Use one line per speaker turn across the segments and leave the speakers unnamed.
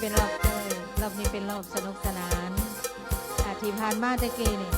เป็นรอบเลยรอบนี้เป็นรอบสนุกสนานอาทิพานมาตะเก
นี่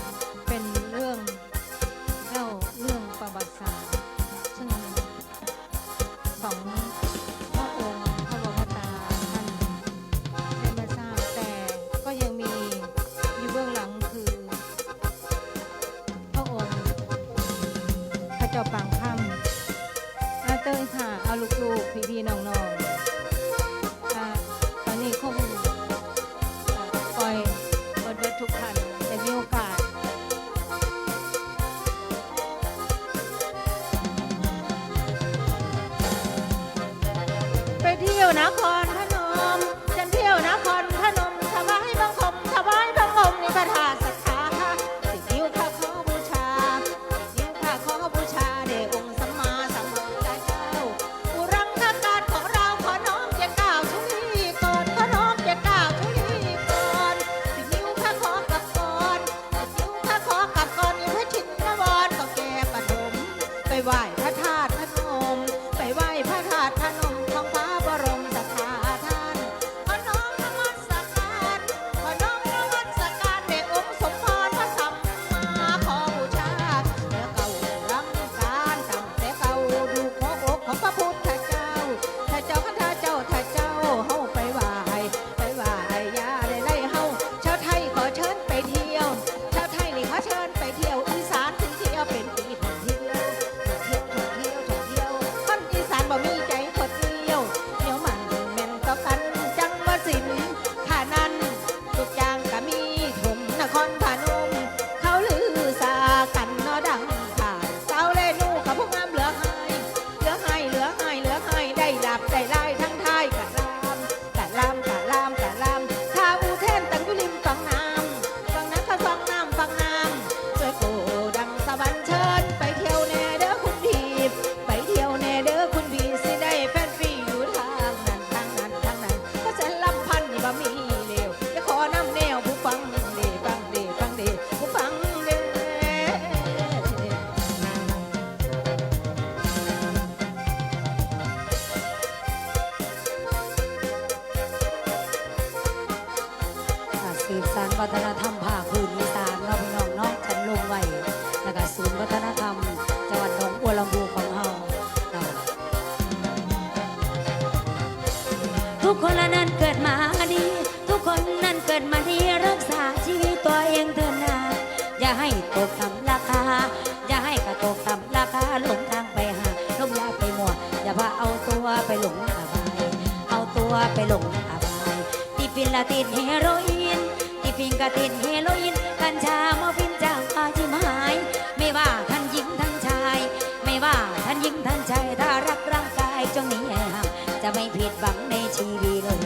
ลงอบายติฟินละติดเฮโรอีนติฟินก็ติดเฮโรอีนกัญชามอฟินจากอาจิมหาย ไม่ว่าท่านหญิงท่านชาย ไม่ว่าท่านหญิงท่านชายถ้ารักร่างกายจงนี้ห่างจะไม่ผิดหวังในชีวิตเลย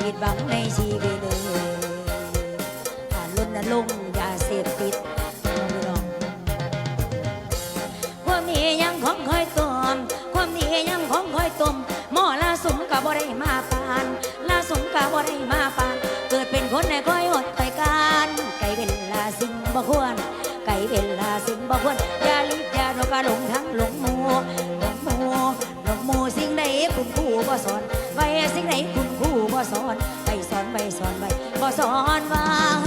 ผิดหวังในชีวิตเลยลุนลงย่าเสพติดความนียังของคอยตอมความนียังของคอยตมหมอลาสุมกับบ่ได้มาปานลาสมกาบ่ได้มาปาน เกิดเป็นคนในก้อยหดไปการไก่เป็นลาสิงบ่ควร ไก่เป็นลาสิงบ่ควรอย่าลิบอย่าโนกาหลงทั้งหลงหมูหลงหมูหลงหมูสิ่งใดคุณครูบ่สอนไว้สิ่งใดคุณครูบ่สอนไปสอนไปสอนไปบ่สอนว่า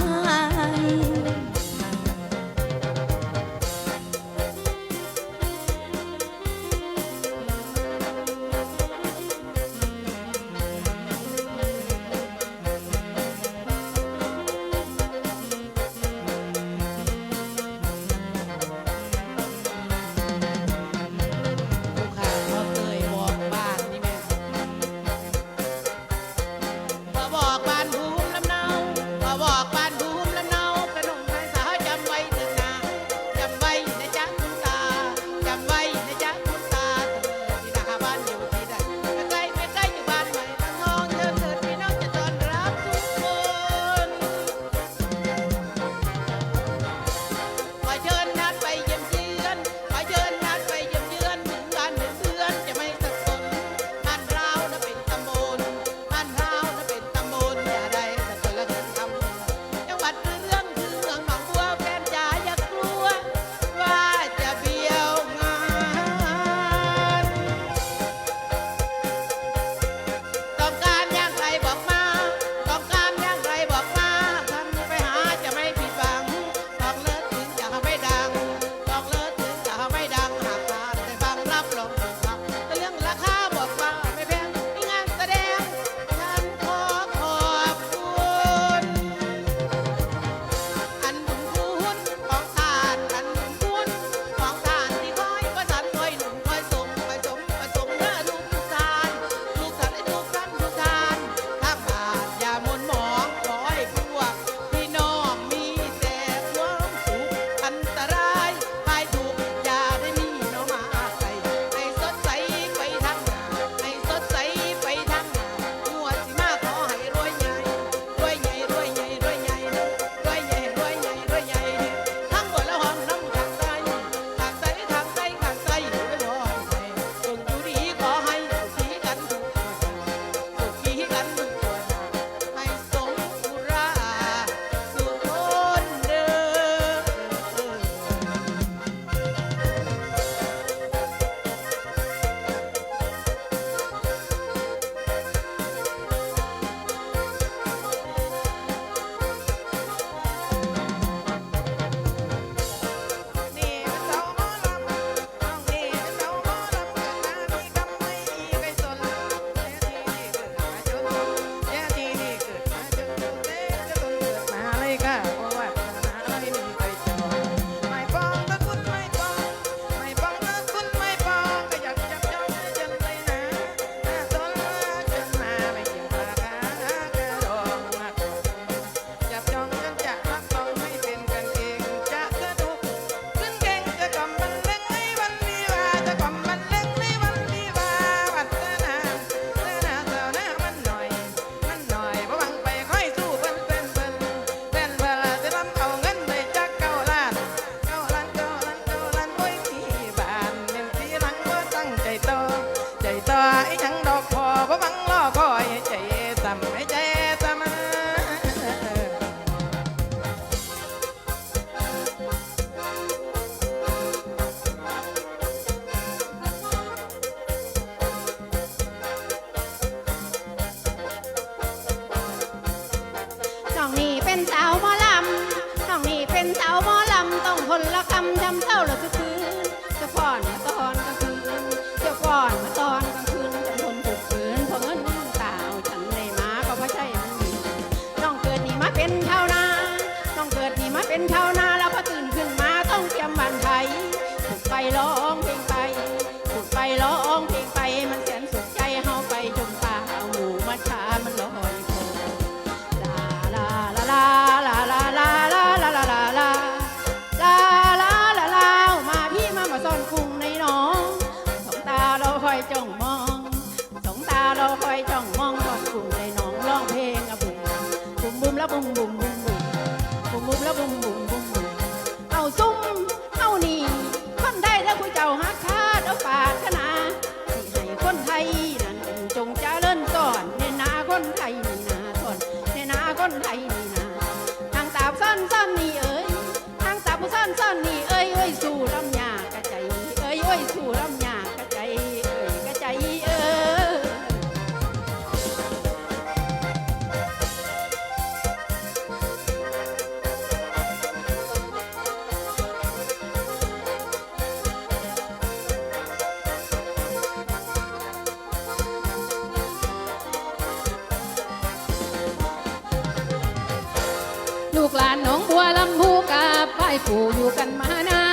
ลูกหลานหนองบัวลำ
พูกาป้ายปู่อยู่กันมานา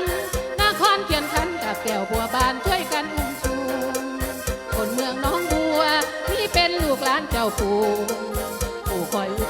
นนครเขียนขันกับแก้วบัวบานช่วยกันอุ้มชูคนเมืองหนองบัวที่เป็นลูกหลานเจ้าปู่ปู่คอยอุ้ม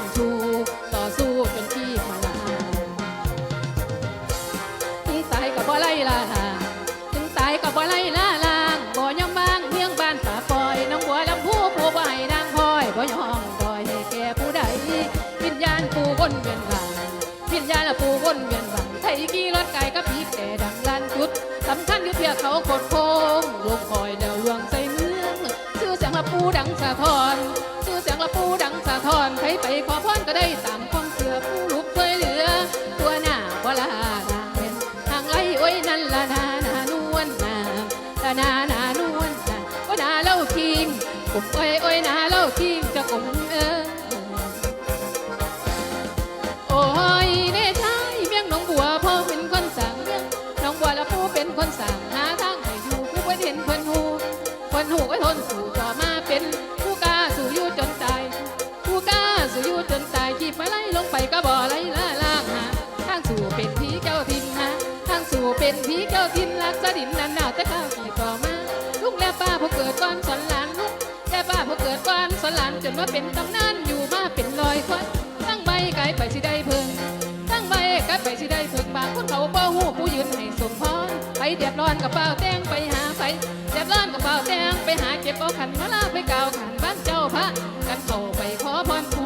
เโอ้ยเด้ชาเมียงนองบัวพ่อเป็นคนสั่งเมียงนองบัวแล้วผู้เป็นคนสั่งหาทางให้อยู่ผู้บ่เห็นเพิ่นฮู้เพิ่นฮู้ก็ทนสู่ต่อมาเป็นผู้กล้าสู่อยู่จนตายผู้กล้าสู่อยู่จนตายจีบมาไล่ลงไปก็บ่ไล่ล่าล่างหาทางสู่เป็นผีเจ้าทินหาทางสู่เป็นผีเจ้าทินรักสดินนันหนาวแต่ข้าวขี่ต่อมาลุงและป้าพอเกิดก้อนสอน นว่าเป็นตำนานอยู่มาเป็นลอยคนตั้งใบกายไปสิได้เพิ่งตั้งใบกายไปสิได้เพิ่งบางคนเขาบ่หูผู้ยืนให้สมพรไปเดือดร้อนกับเป้าแดงไปหาไฟเดือดร้อนกับเป้าแดงไปหาเก็บเอาขันมาลาไปกาวขันบ้านเจ้าพระกันเข้าไปขอพร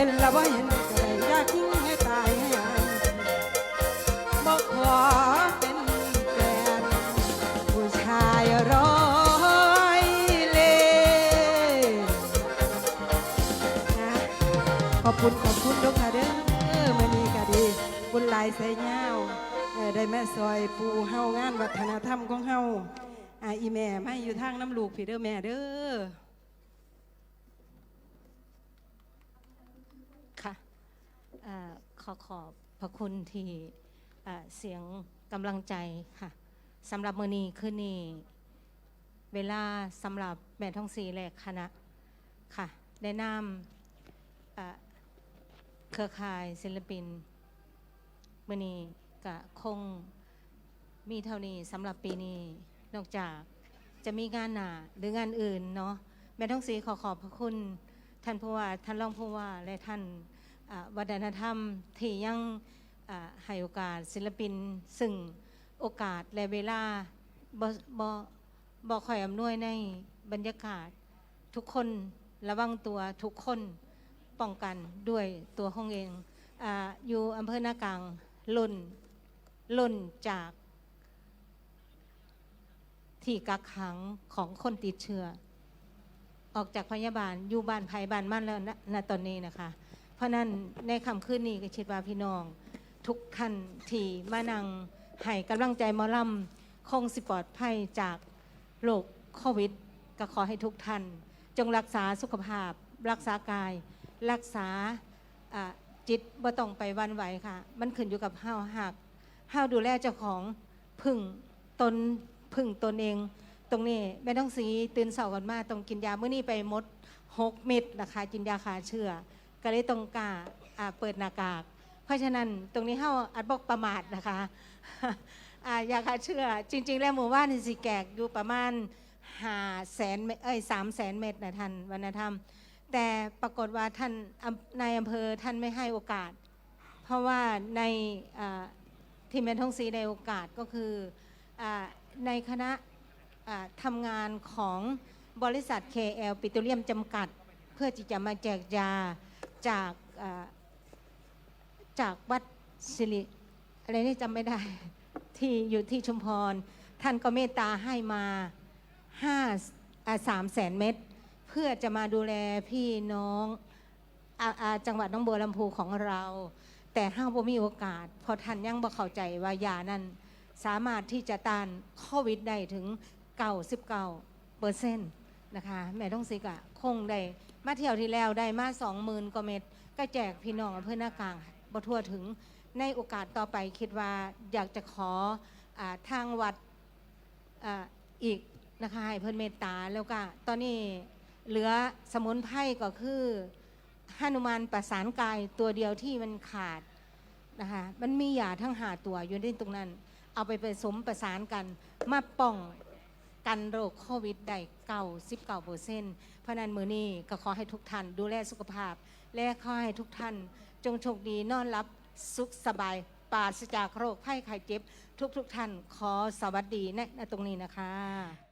เป็นล้วว่าเห็นก็ได้อยาก
ทิ้งให้ตายให้อายบอกขอเป็นแฟนผู้ชายร้อยเล่ห์นะขอบคุณขอบคุณลูกค่ะเด้อมื่อนี้ก็ดีบุญหลายใส่เงาเออได้แม่ซอยปูเฮางานวัฒนธรรมของเฮาอ่าอีแม่มาอยู่ทางน้ำลูกพี่เด้อแม่เด้อ
ค่ะเอ่อ ขอขอบพระคุณที่เสียงกำลังใจค่ะสำหรับมือนีคืนนี้เวลาสำหรับแม่ท่องสีแหลกคณะค่ะได้นำเอ่อเครือข่ายศิลปินมือนีก็คงมีเท่านี้สำหรับปีนี้ นอกจากจะมีงานหนาหรืองานอื่นเนาะแม่ท่องสีขอขอบพระคุณ ท่านผู้ว่าท่านรองผู้ว่าและท่าน วัฒนธรรมที่ยังอ่าให้โอกาสศิลปิน ซึ่งโอกาสและเวลาบ่บ่บ่ค่อยอำนวยในบรรยากาศ ทุกคนระวังตัวทุกคนป้องกันด้วยตัวของเองออยู่อำเภอนากลางลุ่นลุ่นจากที่กักขังของคนติดเชื้อออกจากพยาบาลอยู่บ้านภัยบ้านมั่นแล้วณณตอนนี้นะคะ เพราะนั้นในคำคืนนี้ก็คิดว่าพี่น้อง ทุกท่านที่มานั่งให้กำลังใจหมอลำคงสิปลอดภัยจากโรคโควิด ก็ขอให้ทุกท่าน จงรักษาสุขภาพ รักษากาย รักษาจิตบ่ต้องไปวันไหวค่ะ มันขึ้นอยู่กับห้าวหักห้าวดูแลเจ้าของพึ่งตนพึ่งตนเอง ตรงนี้แม่ต้องสีตื่นเสาร์กันมาต้องกินยาเมื่อนี้ไปมด6เม็ดนะคะกินยาขาเชื้อ ก็เลยต้องกล้าอ่าเปิดหน้ากาก เพราะฉะนั้นตรงนี้เฮาอัดบอกประมาทนะคะอ่ายาฆ่าเชื้อจริง ๆ แล้วหมู่บ้านนี่สิแกกอยู่ประมาณห้าแสนเอ้ยสามแสนเม็ดนะท่านวันธรรม แต่ปรากฏว่าท่านนายอำเภอท่านไม่ให้โอกาส เพราะว่าในที่แม่ทองศรีในโอกาสก็คืออในคณะทำงานของบริษัท KL ปิโตรเลียมจำกัด เพื่อที่จะมาแจกยา จากจากวัดสิริอะไรนี่จำไม่ได้ที่อยู่ที่ชุมพร ท่านก็เมตตาให้มา5อ่าสามแสนเม็ดเพื่อจะมาดูแลพี่น้องออจังหวัดน้องบัวลำพูของเรา แต่ห้าบ่มีโอกาสพราะท่านยังบ่เข้าใจว่ายานั้นสามารถที่จะต้านโควิดได้ถึง99เปอร์เซ็นต์นะคะแม่ต้องสิกะคงได้ มาเที่ยวที่แล้วได้มา20,000กว่าเม็ดก็แจกพี่น้องอำเภอหน้ากลางบ่ทั่วถึงในโอกาสต่อไปคิดว่าอยากจะขออทางวัดออีกนะคะให้เพิ่อนเมตตาแล้วก็ตอนนี้เหลือสมุนไพรก็คือหนุมานประสานกายตัวเดียวที่มันขาดนะคะมันมียาทั้งหาตัวอยู่ในตรงนั้น เอาไปผสมประสานกันมาป้อง กันโรคโควิดได้เก่าสิบเก่าเปอร์เซ็นต์เพราะนั้นมือนี้ก็ขอให้ทุกท่านดูแลสุขภาพ และขอให้ทุกท่าน จงโชคดีนอนรับสุขสบายปราศจากโรคไข้ไข้เจ็บ ทุกทุกท่านขอสวัสดีในตรงนี้นะคะ